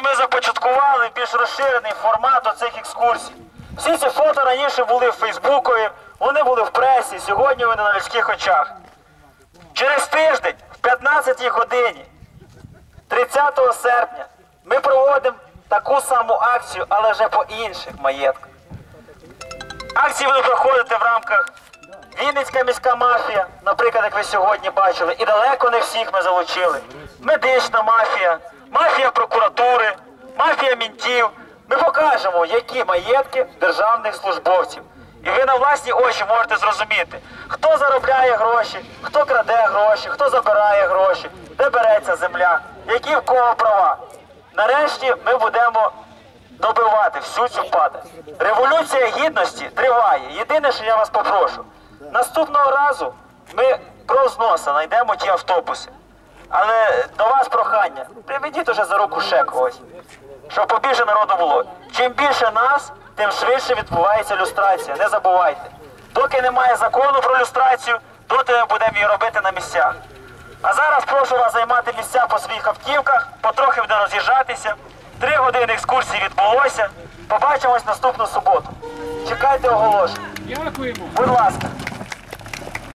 Сьогодні ми започаткували більш розширений формат оцих екскурсій. Всі ці фото раніше були в Фейсбукові, вони були в пресі, сьогодні вони на людських очах. Через тиждень, в 15 годині, 30 серпня, ми проводимо таку саму акцію, але вже по інших маєтках. Акції будуть проходити в рамках Вінницька міська мафія, наприклад, як ви сьогодні бачили, і далеко не всіх ми залучили. Медична мафія, мафія прокуратури, мафія мінтів. Ми покажемо, які маєтки державних службовців. І ви на власні очі можете зрозуміти, хто заробляє гроші, хто краде гроші, хто забирає гроші, де береться земля, які в кого права. Нарешті ми будемо добивати всю цю падаль. Революція гідності триває. Єдине, що я вас попрошу, наступного разу ми кров з носа знайдемо ті автобуси. Але до вас прохання, приведіть уже за руку ще когось, щоб побільше народу було. Чим більше нас, тим швидше відбувається люстрація. Не забувайте. Доки немає закону про люстрацію, доти ми будемо її робити на місцях. А зараз прошу вас займати місця по своїх автівках, потрохи буде роз'їжджатися. Три години екскурсії відбулося. Побачимось наступну суботу. Чекайте оголошення. Дякуємо. Будь ласка.